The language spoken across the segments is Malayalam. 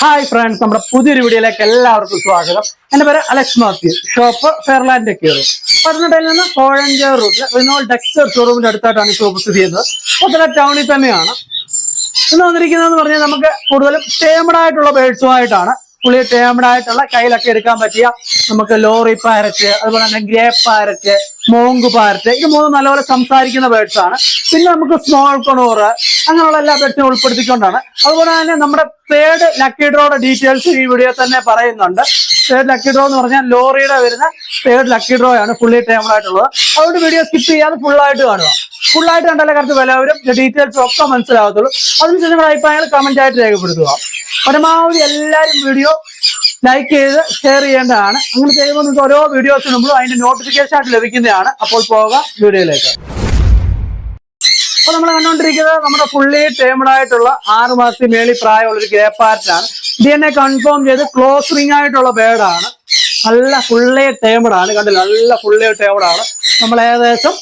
ഹായ് ഫ്രണ്ട്സ് നമ്മുടെ പുതിയൊരു വീഡിയോയിലേക്ക് എല്ലാവർക്കും സ്വാഗതം. എന്റെ പേര് അലക്സ് മാത്യു. ഷോപ്പ് ഫെയർലാൻഡ് ടെക്യൂർ പത്തനംതിട്ടയിൽ നിന്ന് കോഴഞ്ചേർ റൂട്ടിൽ റിനോൾ ഡെക്സ്റ്റർ ഷോറൂമിന്റെ അടുത്തായിട്ടാണ് ഷോപ്പ് സ്ഥിതി ചെയ്യുന്നത്. പത്തനംതിട്ട ടൗണിൽ തന്നെയാണ്. ഇന്ന് വന്നിരിക്കുന്നതെന്ന് പറഞ്ഞാൽ നമുക്ക് കൂടുതലും ടേമഡ് ആയിട്ടുള്ള ബേഡ്സുമായിട്ടാണ് പുള്ളി ടേമഡ് ആയിട്ടുള്ള കയ്യിലൊക്കെ എടുക്കാൻ പറ്റിയ നമുക്ക് ലോറി പാരറ്റ് അതുപോലെ തന്നെ ഗ്രേ പാരറ്റ് മോങ്ക് പാരറ്റ്. ഇത് മൂന്നും നല്ലപോലെ സംസാരിക്കുന്ന ബേഡ്സ് ആണ്. പിന്നെ നമുക്ക് സ്മോൾ കൊണോർ അങ്ങനെയുള്ള എല്ലാ ബേഡ്സും ഉൾപ്പെടുത്തിക്കൊണ്ടാണ്. അതുപോലെ തന്നെ നമ്മുടെ തേർഡ് ലക്കി ഡ്രോയുടെ ഡീറ്റെയിൽസ് ഈ വീഡിയോ തന്നെ പറയുന്നുണ്ട്. തേർഡ് ലക്കി ഡ്രോ എന്ന് പറഞ്ഞാൽ ലോറിയുടെ വരുന്ന തേർഡ് ലക്കി ഡ്രോ ആണ് ഫുള്ളി ടേമഡ് ആയിട്ടുള്ളത്. അതുകൊണ്ട് വീഡിയോ സ്കിപ്പ് ചെയ്യാതെ ഫുൾ ആയിട്ട് കാണുക. ഫുൾ ആയിട്ട് കണ്ടാലേ കറക്റ്റ് വിലവരും ഡീറ്റെയിൽസ് ഒക്കെ മനസ്സിലാകത്തുള്ളൂ. അതിനുശേഷം അഭിപ്രായങ്ങൾ കമന്റ് ആയിട്ട് രേഖപ്പെടുത്തുക. പരമാവധി എല്ലാവരും വീഡിയോ ലൈക്ക് ചെയ്ത് ഷെയർ ചെയ്യേണ്ടതാണ്. അങ്ങനെ ചെയ്യുമ്പോൾ നിങ്ങൾക്ക് ഓരോ വീഡിയോസ് നമ്മൾ അതിന്റെ നോട്ടിഫിക്കേഷൻ ആയിട്ട് ലഭിക്കുന്നതാണ്. അപ്പോൾ പോകാം വീഡിയോയിലേക്ക്. അപ്പൊ നമ്മൾ കണ്ടുകൊണ്ടിരിക്കുന്നത് നമ്മുടെ ഫുള്ളി ടേമഡ് ആയിട്ടുള്ള ആറ് മാസത്തിൽ മേളി പ്രായമുള്ള ഒരു ഗ്രേ പാരറ്റാണ് ഡി എൻ എ കൺഫേം ചെയ്ത് ക്ലോസ് റിംഗ് ആയിട്ടുള്ള ബേഡാണ് നല്ല ഫുള്ളി ടേമഡ് ആണ്. കണ്ടില്ല? നല്ല ഫുള്ളി ടേമഡ് ആണ്. നമ്മൾ ഏകദേശം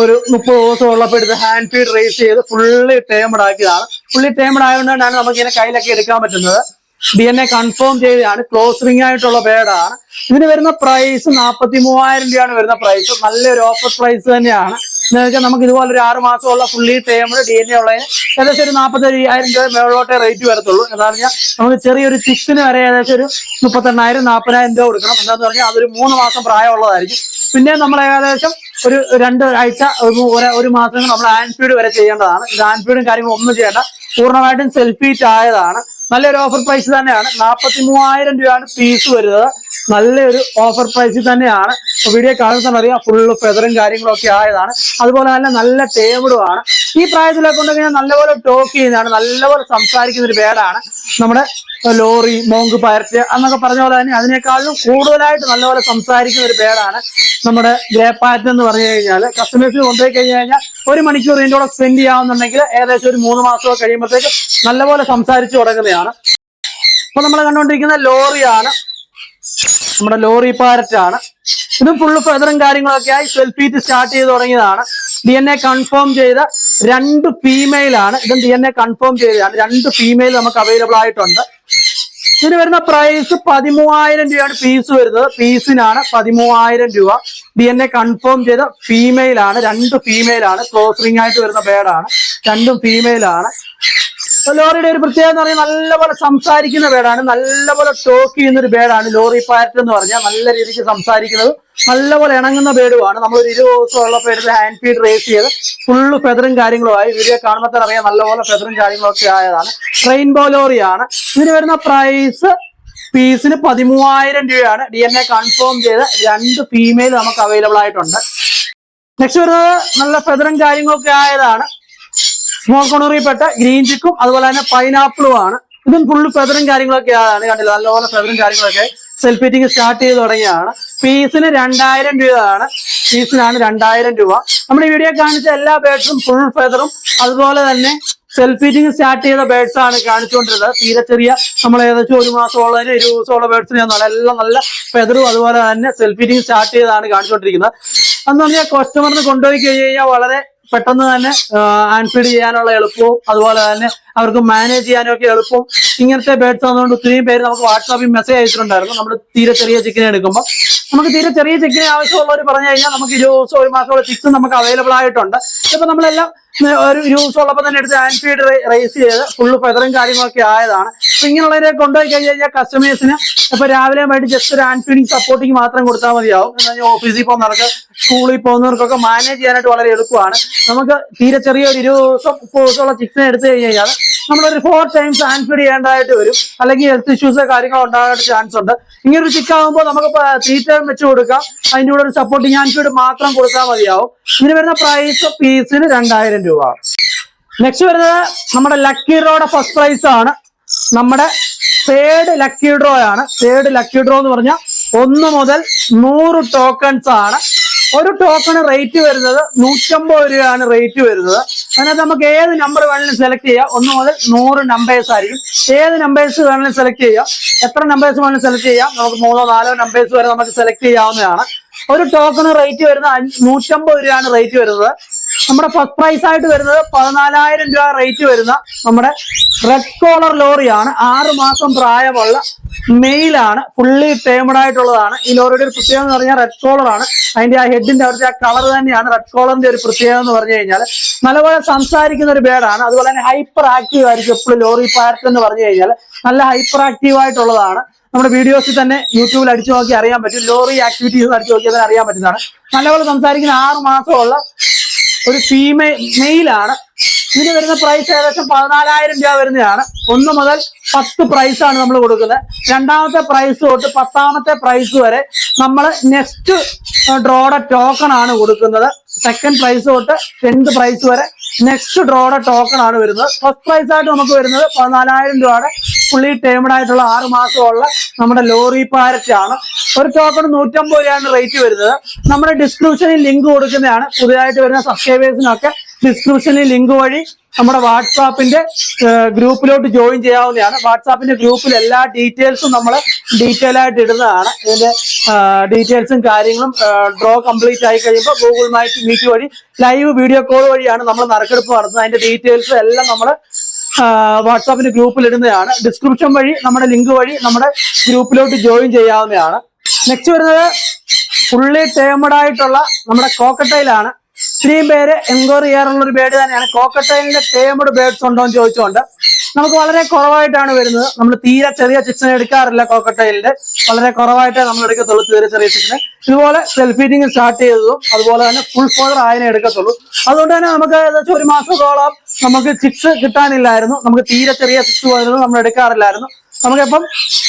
ഒരു മുപ്പത് ദിവസം ഉള്ളപ്പോൾ എടുത്ത് ഹാൻഡ് ഫീഡ് റേസ് ചെയ്ത് ഫുള്ളി ടേമഡ് ആക്കിയതാണ്. ഫുള്ളി ടേമഡ് ആയതുകൊണ്ടാണ് നമുക്ക് ഇങ്ങനെ കയ്യിലൊക്കെ എടുക്കാൻ പറ്റുന്നത്. ഡി എൻ എ കൺഫേം ചെയ്തതാണ്. ക്ലോസ് റിംഗ് ആയിട്ടുള്ള പേടാണ് ഇതിന് വരുന്ന പ്രൈസ് നാൽപ്പത്തി മൂവായിരം രൂപയാണ് വരുന്ന പ്രൈസ് നല്ലൊരു ഓഫർ പ്രൈസ് തന്നെയാണ്. എന്ന് വെച്ചാൽ നമുക്ക് ഇതുപോലെ ഒരു ആറ് മാസമുള്ള fully tamed D N A ഉള്ളതിന് ഏകദേശം ഒരു നാൽപ്പത്തി അയ്യായിരം രൂപ മേളോട്ടേ റേറ്റ് വരത്തുള്ളൂ. എന്താ പറഞ്ഞാൽ നമുക്ക് ചെറിയൊരു ചിക്സിന് വരെ ഏകദേശം ഒരു മുപ്പത്തെണ്ണായിരം നാൽപ്പതിനായിരം രൂപ കൊടുക്കണം. എന്താണെന്ന് പറഞ്ഞാൽ അതൊരു മൂന്ന് മാസം പ്രായമുള്ളതായിരിക്കും. പിന്നെ നമ്മൾ ഏകദേശം ഒരു രണ്ട് ആഴ്ച ഒരു മാസം നമ്മൾ ആൻഫീഡ് ഫീഡ് വരെ ചെയ്യേണ്ടതാണ്. ഇത് ആൻഫീഡും ഫീഡും കാര്യങ്ങളും ഒന്നും ചെയ്യേണ്ട. പൂർണമായിട്ടും സെൽഫീറ്റ് ആയതാണ്. നല്ലൊരു ഓഫർ പ്രൈസ് തന്നെയാണ്. നാൽപ്പത്തി മൂവായിരം രൂപയാണ് പീസ് വരുന്നത്. നല്ലൊരു ഓഫർ പ്രൈസിൽ തന്നെയാണ്. വീഡിയോ കാണുന്ന അറിയാം ഫുള്ള് ഫെതറും കാര്യങ്ങളൊക്കെ ആയതാണ്. അതുപോലെ തന്നെ നല്ല ടേബിളും ആണ് ഈ പ്രായത്തിലൊക്കെ ഉണ്ടെങ്കിൽ നല്ലപോലെ ടോക്ക് ചെയ്യുന്നതാണ് നല്ലപോലെ സംസാരിക്കുന്ന ഒരു പേരാണ് നമ്മുടെ ലോറി മോങ്ക് പയർറ്റ് എന്നൊക്കെ പറഞ്ഞ പോലെ തന്നെ അതിനേക്കാളും കൂടുതലായിട്ട് നല്ലപോലെ സംസാരിക്കുന്ന ഒരു പേടാണ് നമ്മുടെ ഗ്രേപ്പാറ്റ് എന്ന് പറഞ്ഞു കഴിഞ്ഞാൽ കസ്റ്റമേഴ്സിന് കൊണ്ടുപോയി കഴിഞ്ഞു കഴിഞ്ഞാൽ ഒരു മണിക്കൂർ ഇതിന്റെ കൂടെ സ്പെൻഡ് ചെയ്യാവുന്നുണ്ടെങ്കിൽ ഏകദേശം ഒരു മൂന്ന് മാസമൊക്കെ കഴിയുമ്പോഴത്തേക്ക് നല്ലപോലെ സംസാരിച്ചു തുടങ്ങുന്നതാണ്. അപ്പൊ നമ്മൾ കണ്ടുകൊണ്ടിരിക്കുന്ന ലോറിയാണ്. നമ്മുടെ ലോറി പാരറ്റാണ് ഇതും ഫുള്ള് ഫെദറും കാര്യങ്ങളൊക്കെ ആയി സെൽഫീറ്റ് സ്റ്റാർട്ട് ചെയ്ത് തുടങ്ങിയതാണ്. ഡി എൻ എ കൺഫേം ചെയ്ത രണ്ട് ഫീമെയിൽ ആണ്. ഇതും ഡി എൻ എ കൺഫേം ചെയ്തതാണ്. രണ്ട് ഫീമെയിൽ നമുക്ക് അവൈലബിൾ ആയിട്ടുണ്ട്. ഇതിന് വരുന്ന പ്രൈസ് പതിമൂവായിരം രൂപയാണ് പീസ് വരുന്നത്. പീസിനാണ് പതിമൂവായിരം രൂപ. ഡി എൻ എ കൺഫേം ചെയ്ത ഫീമെയിൽ ആണ്. രണ്ട് ഫീമെയിൽ ആണ്. ക്ലോസ് റിംഗ് ആയിട്ട് വരുന്ന ബേഡാണ് രണ്ടും ഫീമെയിൽ ആണ്. ലോറിയുടെ ഒരു പ്രത്യേകത എന്ന് പറഞ്ഞാൽ നല്ലപോലെ സംസാരിക്കുന്ന ബേഡാണ് നല്ലപോലെ ടോക്ക് ചെയ്യുന്ന ഒരു ബേഡാണ് ലോറി പാരറ്റ് എന്ന് പറഞ്ഞാൽ. നല്ല രീതിക്ക് സംസാരിക്കുന്നത് നല്ലപോലെ ഇണങ്ങുന്ന ബേഡുമാണ് നമ്മൾ ഒരു ഇരുപത് ദിവസം ഉള്ളപ്പോൾ എടുത്ത് ഹാൻഡ് ഫീഡ് റേസ് ചെയ്ത് ഫുള്ള് ഫെദറും കാര്യങ്ങളുമായി വീഡിയോ കാണുമ്പോൾ അറിയാം നല്ലപോലെ ഫെദറും കാര്യങ്ങളൊക്കെ ആയതാണ്. റെയിൻബോ ലോറിയാണ്. ഇതിന് വരുന്ന പ്രൈസ് പീസിന് പതിമൂവായിരം രൂപയാണ്. ഡി എൻ എ കൺഫേം ചെയ്ത് രണ്ട് ഫീമെയിൽ നമുക്ക് അവൈലബിൾ ആയിട്ടുണ്ട്. നെക്സ്റ്റ് വരുന്നത് നല്ല ഫെദറും കാര്യങ്ങളൊക്കെ ആയതാണ്. സ്മോൾ കൊണറിൽപ്പെട്ട ഗ്രീൻ ചിക്കും അതുപോലെ തന്നെ പൈനാപ്പിളും ആണ്. ഇതും ഫുള്ള് ഫെദറും കാര്യങ്ങളൊക്കെ ആണ് കണ്ടില്ല? നല്ലപോലെ ഫെദറും കാര്യങ്ങളൊക്കെ സെൽഫ് ഹീറ്റിംഗ് സ്റ്റാർട്ട് ചെയ്ത് തുടങ്ങിയതാണ്. പീസിന് രണ്ടായിരം രൂപയാണ്. പീസിനാണ് രണ്ടായിരം രൂപ. നമ്മുടെ വീഡിയോ കാണിച്ച എല്ലാ ബേഡ്സും ഫുൾ ഫെദറും അതുപോലെ തന്നെ സെൽഫ് ഹീറ്റിംഗ് സ്റ്റാർട്ട് ചെയ്ത ബേഡ്സ് ആണ് കാണിച്ചുകൊണ്ടിരുന്നത്. തീരെ ചെറിയ നമ്മൾ ഏകദേശം ഒരു മാസമുള്ളതിന് ഒരു ദിവസമുള്ള ബേഡ്സിനെയാണ് എല്ലാം നല്ല ഫെദറും അതുപോലെ തന്നെ സെൽഫ് ഹീറ്റിംഗ് സ്റ്റാർട്ട് ചെയ്താണ് കാണിച്ചുകൊണ്ടിരിക്കുന്നത്. അന്ന് പറഞ്ഞാൽ കസ്റ്റമറിന് കൊണ്ടുപോയി കഴിഞ്ഞ് കഴിഞ്ഞാൽ വളരെ പെട്ടെന്ന് തന്നെ ആൻഫീഡ് ചെയ്യാനുള്ള എളുപ്പവും അതുപോലെ തന്നെ അവർക്ക് മാനേജ് ചെയ്യാനും ഒക്കെ എളുപ്പവും. ഇങ്ങനത്തെ ബേഡ്സ് ആയതുകൊണ്ട് ഒത്തിരിയും പേര് നമുക്ക് വാട്സാപ്പിൽ മെസ്സേജ് അയച്ചിട്ടുണ്ടായിരുന്നു. നമ്മൾ തീരെ ചെറിയ ചിക്കനെ എടുക്കുമ്പോൾ നമുക്ക് തീരെ ചെറിയ ചെക്കിന് ആവശ്യമുള്ളവർ പറഞ്ഞു കഴിഞ്ഞാൽ നമുക്ക് ഇരുപത് ദിവസം ഒരു മാസമുള്ള ചിക്കൻ നമുക്ക് അവൈലബിൾ ആയിട്ടുണ്ട്. ഇപ്പൊ നമ്മളെല്ലാം ഒരു ഇരുപത് ദിവസം ഉള്ളപ്പോൾ തന്നെ എടുത്ത് ആൻഫീഡ് റേസ് ചെയ്ത് ഫുള്ള് ഫെതറും കാര്യങ്ങളൊക്കെ ആയതാണ്. അപ്പൊ ഇങ്ങനെയുള്ളവരെ കൊണ്ടുപോയി കഴിഞ്ഞ് കഴിഞ്ഞാൽ കസ്റ്റമേഴ്സിന് ഇപ്പൊ രാവിലെ വൈകിട്ട് ജസ്റ്റ് ഒരു ആൻഫീഡിങ് സപ്പോർട്ടിങ് മാത്രം കൊടുത്താൽ മതിയാവും. ഓഫീസിൽ പോകുന്നവർക്ക് സ്കൂളിൽ പോകുന്നവർക്കൊക്കെ മാനേജ് ചെയ്യാനായിട്ട് വളരെ എളുപ്പമാണ്. നമുക്ക് തീരെ ചെറിയ ഒരു ഇരുപത് ദിവസം മുപ്പത് ദിവസമുള്ള ചിക്കൻ എടുത്തു കഴിഞ്ഞ് കഴിഞ്ഞാൽ നമ്മളൊരു ഫോർ ടൈംസ് ആൻസർ ചെയ്യേണ്ടതായിട്ട് വരും. അല്ലെങ്കിൽ ഹെൽത്ത് ഇഷ്യൂസ് കാര്യങ്ങൾ ഉണ്ടാകാനായിട്ട് ചാൻസ് ഉണ്ട്. ഇങ്ങനെ ഒരു ചിക്കാകുമ്പോൾ നമുക്ക് തീറ്റ വെച്ച് കൊടുക്കാം. അതിന്റെ കൂടെ ഒരു സപ്പോർട്ടിങ് ഫീഡ് മാത്രം കൊടുത്താൽ മതിയാവും. ഇതിന് വരുന്ന പ്രൈസ് പീസിന് രണ്ടായിരം രൂപ. നെക്സ്റ്റ് വരുന്നത് നമ്മുടെ ലക്കി ഡ്രോയുടെ ഫസ്റ്റ് പ്രൈസ് ആണ്. നമ്മുടെ തേർഡ് ലക്കി ഡ്രോ ആണ്. തേർഡ് ലക്കി ഡ്രോ എന്ന് പറഞ്ഞാൽ ഒന്ന് മുതൽ നൂറ് ടോക്കൺസ് ആണ്. ഒരു ടോക്കൺ റേറ്റ് വരുന്നത് നൂറ്റമ്പത് രൂപയാണ് റേറ്റ് വരുന്നത്. അതിനകത്ത് നമുക്ക് ഏത് നമ്പർ വേണമെങ്കിലും സെലക്ട് ചെയ്യാം. ഒന്ന് മുതൽ നൂറ് നമ്പേഴ്സ് ആയിരിക്കും. ഏത് നമ്പേഴ്സ് വേണമെങ്കിലും സെലക്ട് ചെയ്യാം. എത്ര നമ്പേഴ്സ് വേണമെങ്കിലും സെലക്ട് ചെയ്യാം. നമുക്ക് മൂന്നോ നാലോ നമ്പേഴ്സ് വരെ നമുക്ക് സെലക്ട് ചെയ്യാവുന്നതാണ്. ഒരു ടോക്കണ് റേറ്റ് വരുന്നത് അഞ്ച്- നൂറ്റമ്പത് രൂപയാണ് റേറ്റ് വരുന്നത്. നമ്മുടെ ഫസ്റ്റ് പ്രൈസ് ആയിട്ട് വരുന്നത് പതിനാലായിരം രൂപ റേറ്റ് വരുന്ന നമ്മുടെ റെഡ് കോളർ ലോറിയാണ്. ആറ് മാസം പ്രായമുള്ള മെയിലാണ് ഫുള്ളി ടേമഡ് ആയിട്ടുള്ളതാണ്. ഈ ലോറിയുടെ ഒരു പ്രത്യേകത എന്ന് പറഞ്ഞാൽ റെഡ് കോളർ ആണ്. അതിന്റെ ആ ഹെഡിന്റെ അവിടുത്തെ ആ കളർ തന്നെയാണ് റെഡ് കോളറിന്റെ ഒരു പ്രത്യേകത എന്ന് പറഞ്ഞു കഴിഞ്ഞാൽ നല്ലപോലെ സംസാരിക്കുന്ന ഒരു ബേഡാണ് അതുപോലെ തന്നെ ഹൈപ്പർ ആക്റ്റീവ് ആയിരിക്കും എപ്പോഴും ലോറി പാരറ്റ് എന്ന് പറഞ്ഞു കഴിഞ്ഞാൽ നല്ല ഹൈപ്പർ ആക്റ്റീവ് ആയിട്ടുള്ളതാണ്. നമ്മുടെ വീഡിയോസിൽ തന്നെ യൂട്യൂബിൽ അടിച്ചു നോക്കി അറിയാൻ പറ്റും. ലോറി ആക്ടിവിറ്റീസ് അടിച്ചു നോക്കിയാൽ അറിയാൻ പറ്റുന്നതാണ്. നല്ലപോലെ സംസാരിക്കുന്ന ആറ് മാസമുള്ള ഒരു ഫീമെയിൽ മെയിലാണ് ഇതിന് വരുന്ന പ്രൈസ് ഏകദേശം പതിനാലായിരം രൂപ വരുന്നതാണ്. ഒന്ന് മുതൽ പത്ത് ആണ് നമ്മൾ കൊടുക്കുന്നത്. രണ്ടാമത്തെ പ്രൈസ് തൊട്ട് പത്താമത്തെ പ്രൈസ് വരെ നമ്മൾ നെക്സ്റ്റ് ഡ്രോയുടെ ടോക്കൺ ആണ് കൊടുക്കുന്നത്. സെക്കൻഡ് പ്രൈസ് തൊട്ട് ടെൻത്ത് പ്രൈസ് വരെ നെക്സ്റ്റ് ഡ്രോയുടെ ടോക്കൺ ആണ് വരുന്നത്. ഫസ്റ്റ് പ്രൈസ് ആയിട്ട് നമുക്ക് വരുന്നത് പതിനാലായിരം രൂപയുടെ ഫുള്ളി ടേമഡ് ആയിട്ടുള്ള ആറ് മാസമുള്ള നമ്മുടെ ലോറി പാരറ്റ് ആണ് ഒരു ടോക്കൺ നൂറ്റമ്പത് രൂപയാണ് റേറ്റ് വരുന്നത്. നമ്മുടെ ഡിസ്ക്രിപ്ഷനിൽ ലിങ്ക് കൊടുക്കുന്നതാണ്. പുതിയതായിട്ട് വരുന്ന സബ്സ്ക്രൈബേഴ്സിനൊക്കെ ഡിസ്ക്രിപ്ഷനിൽ ലിങ്ക് വഴി നമ്മുടെ വാട്സാപ്പിന്റെ ഗ്രൂപ്പിലോട്ട് ജോയിൻ ചെയ്യാവുന്നതാണ്. വാട്സാപ്പിന്റെ ഗ്രൂപ്പിൽ എല്ലാ ഡീറ്റെയിൽസും നമ്മൾ ഡീറ്റെയിൽ ആയിട്ട് ഇടുന്നതാണ്. ഇതിന്റെ ഡീറ്റെയിൽസും കാര്യങ്ങളും ഡ്രോ കംപ്ലീറ്റ് ആയി കഴിയുമ്പോൾ ഗൂഗിൾ മൈറ്റ് മീറ്റ് വഴി ലൈവ് വീഡിയോ കോൾ വഴിയാണ് നമ്മൾ നറുക്കെടുപ്പ് നടത്തുന്നത്. അതിന്റെ ഡീറ്റെയിൽസ് എല്ലാം നമ്മൾ വാട്സാപ്പിന്റെ ഗ്രൂപ്പിൽ ഇടുന്നതാണ്. ഡിസ്ക്രിപ്ഷൻ വഴി നമ്മുടെ ലിങ്ക് വഴി നമ്മുടെ ഗ്രൂപ്പിലോട്ട് ജോയിൻ ചെയ്യാവുന്നതാണ്. നെക്സ്റ്റ് വരുന്നത് ഫുള്ളി ടേമഡ് ആയിട്ടുള്ള നമ്മുടെ കോക്കട്ടയിലാണ്. ഇത്രയും പേര് എൻക്വയറി ചെയ്യാറുള്ള ഒരു ബേഡ് തന്നെയാണ്. കോക്കട്ടൈലിന്റെ ടേമഡ് ബേഡ്സ് ഉണ്ടോ എന്ന് ചോദിച്ചുകൊണ്ട് നമുക്ക് വളരെ കുറവായിട്ടാണ് വരുന്നത്. നമ്മൾ തീരെ ചെറിയ ചിക്സിനെ എടുക്കാറില്ല കോക്കട്ടൈലിന്റെ വളരെ കുറവായിട്ടേ നമ്മൾ എടുക്കത്തുള്ളൂ തീരെ ചെറിയ ചിക്സിനെ ഇതുപോലെ സെൽഫ് സ്റ്റാർട്ട് ചെയ്തതും അതുപോലെ തന്നെ ഫുൾ ഫോദർ ആയതിനെ എടുക്കത്തുള്ളൂ. അതുകൊണ്ട് തന്നെ നമുക്ക് ഏകദേശം ഒരു മാസത്തോളം നമുക്ക് ചിക്സ് കിട്ടാനില്ലായിരുന്നു. നമുക്ക് തീരെ ചെറിയ ചിക്സ് പോലും നമ്മൾ എടുക്കാറില്ലായിരുന്നു. നമുക്കിപ്പം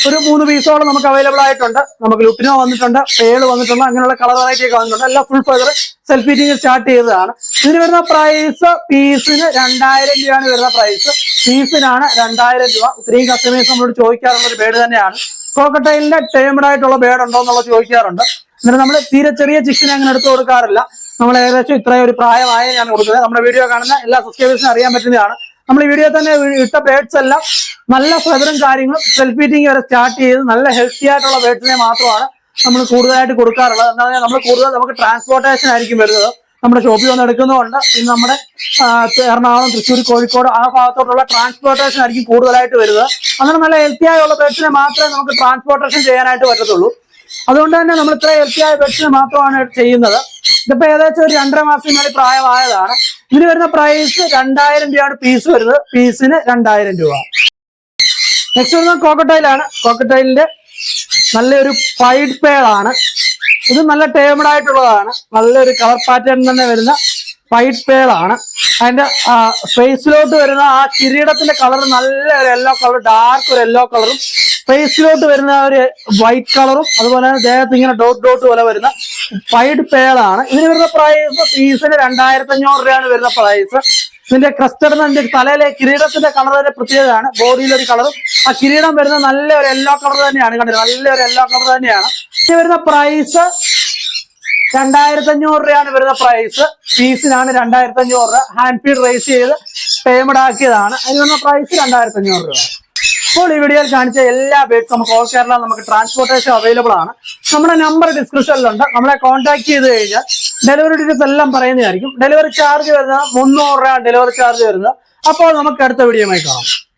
ഒരു മൂന്ന് പീസോളം നമുക്ക് അവൈലബിൾ ആയിട്ടുണ്ട്. നമുക്ക് ലുപ്പിനോ വന്നിട്ടുണ്ട് പേൾ വന്നിട്ടുണ്ട് അങ്ങനെയുള്ള കളർ വെറൈറ്റി ഒക്കെ വന്നിട്ടുണ്ട്. എല്ലാം full feather selfie feeding start ചെയ്തതാണ്. ഇതിന് വരുന്ന പ്രൈസ് പീസിന് രണ്ടായിരം രൂപയാണ് വരുന്ന പ്രൈസ് പീസിനാണ് രണ്ടായിരം രൂപ. ഇത്രയും കസ്റ്റമേഴ്സ് നമ്മളോട് ചോദിക്കാറുള്ള ഒരു ബേഡ് തന്നെയാണ്. കോക്കട്ടൈലിന്റെ ടേമഡ് ആയിട്ടുള്ള ബേഡ് ഉണ്ടോ എന്നുള്ളത് ചോദിക്കാറുണ്ട്. എന്നിട്ട് നമ്മൾ തീരെ ചെറിയ ചിക്കൻ അങ്ങനെ എടുത്തു കൊടുക്കാറില്ല. നമ്മൾ ഏകദേശം ഇത്രയും ഒരു പ്രായമായ ഞാൻ കൊടുക്കുന്നത്. നമ്മുടെ വീഡിയോ കാണുന്ന എല്ലാ സബ്സ്ക്രൈബേഴ്സിനും അറിയാൻ പറ്റുന്നതാണ്. നമ്മൾ ഈ വീഡിയോ തന്നെ ഇട്ട ബേഡ്സ് എല്ലാം നല്ല ഫെദറും കാര്യങ്ങളും സെൽഫ് ഫീറ്റിംഗ് വരെ സ്റ്റാർട്ട് ചെയ്ത് നല്ല ഹെൽത്തി ആയിട്ടുള്ള വേട്ടിനെ മാത്രമാണ് നമ്മൾ കൂടുതലായിട്ട് കൊടുക്കാറുള്ളത്. എന്താ പറഞ്ഞാൽ നമ്മൾ കൂടുതൽ നമുക്ക് ട്രാൻസ്പോർട്ടേഷൻ ആയിരിക്കും വരുന്നത്. നമ്മുടെ ഷോപ്പിൽ വന്ന് എടുക്കുന്നതുകൊണ്ട് പിന്നെ നമ്മുടെ എറണാകുളം തൃശ്ശൂർ കോഴിക്കോട് ആ ഭാഗത്തോട്ടുള്ള ട്രാൻസ്പോർട്ടേഷൻ ആയിരിക്കും കൂടുതലായിട്ട് വരുന്നത്. അങ്ങനെ നല്ല ഹെൽത്തി ആയുള്ള ബേഡ്സിനെ മാത്രമേ നമുക്ക് ട്രാൻസ്പോർട്ടേഷൻ ചെയ്യാനായിട്ട് പറ്റത്തുള്ളൂ. അതുകൊണ്ട് തന്നെ നമ്മൾ ഇത്ര ഹെൽത്തി ആയ ബെഡ്സിന് മാത്രമാണ് ചെയ്യുന്നത്. ഇതിപ്പോ ഏകദേശം ഒരു രണ്ടര മാസം മേലെ പ്രായമായതാണ്. ഇതിന് വരുന്ന പ്രൈസ് രണ്ടായിരം രൂപയാണ് പീസ് വരുന്നത്. പീസിന് രണ്ടായിരം രൂപ. നെക്സ്റ്റ് വരുന്നത് കോക്കട്ടൈലാണ് കോക്കട്ടൈലിന്റെ നല്ലൊരു പൈഡ് പേളാണ് ഇത് നല്ല ടേമഡ് ആയിട്ടുള്ളതാണ്. നല്ലൊരു കളർ പാറ്റേൺ തന്നെ വരുന്ന വൈറ്റ് പേളാണ് അതിന്റെ ഫേസിലോട്ട് വരുന്ന ആ കിരീടത്തിന്റെ കളർ നല്ല ഒരു യെല്ലോ കളർ ഡാർക്ക് ഒരു യെല്ലോ കളറും ഫേസിലോട്ട് വരുന്ന ഒരു വൈറ്റ് കളറും അതുപോലെ തന്നെ ദേഹത്ത് ഇങ്ങനെ ഡോട്ട് ഡോട്ട് പോലെ വരുന്ന വൈറ്റ് പേളാണ് ഇതിന് വരുന്ന പ്രൈസ് പീസിന് രണ്ടായിരത്തി അഞ്ഞൂറ് രൂപയാണ് വരുന്ന പ്രൈസ് ഇതിന്റെ ക്രസ്റ്റഡ് ഇതിന്റെ തലയിലെ കിരീടത്തിന്റെ കളർ തന്നെ പ്രത്യേകതയാണ്. ബോഡിയിലൊരു കളറും ആ കിരീടം വരുന്ന നല്ല ഒരു എല്ലാ കളർ തന്നെയാണ്. കണ്ടത് നല്ല ഒരു എല്ലാ കളർ തന്നെയാണ്. ഇനി വരുന്ന പ്രൈസ് രണ്ടായിരത്തി അഞ്ഞൂറ് രൂപയാണ് വരുന്ന പ്രൈസ് പീസിനാണ് രണ്ടായിരത്തി അഞ്ഞൂറ് രൂപ. ഹാൻഡ് ഫീഡ് റേസ് ചെയ്ത് പേയ്മെന്റ് ആക്കിയതാണ്. അതിന് വരുന്ന പ്രൈസ് രണ്ടായിരത്തി അഞ്ഞൂറ് രൂപ. ഇപ്പോൾ ഈ വീഡിയോയിൽ കാണിച്ച എല്ലാ ബേഡ്സ് നമുക്ക് ഓൾ കേരള നമുക്ക് ട്രാൻസ്പോർട്ടേഷൻ അവൈലബിൾ ആണ്. നമ്മുടെ നമ്പർ ഡിസ്ക്രിപ്ഷനിലുണ്ട് നമ്മളെ കോൺടാക്ട് ചെയ്ത് കഴിഞ്ഞാൽ ഡെലിവറി ഡീറ്റെയിൽസ് എല്ലാം പറയുന്നതായിരിക്കും. ഡെലിവറി ചാർജ് വരുന്ന മുന്നൂറ് രൂപ ഡെലിവറി ചാർജ് വരുന്നത്. അപ്പോൾ നമുക്ക് അടുത്ത വീഡിയോയുമായി കാണാം.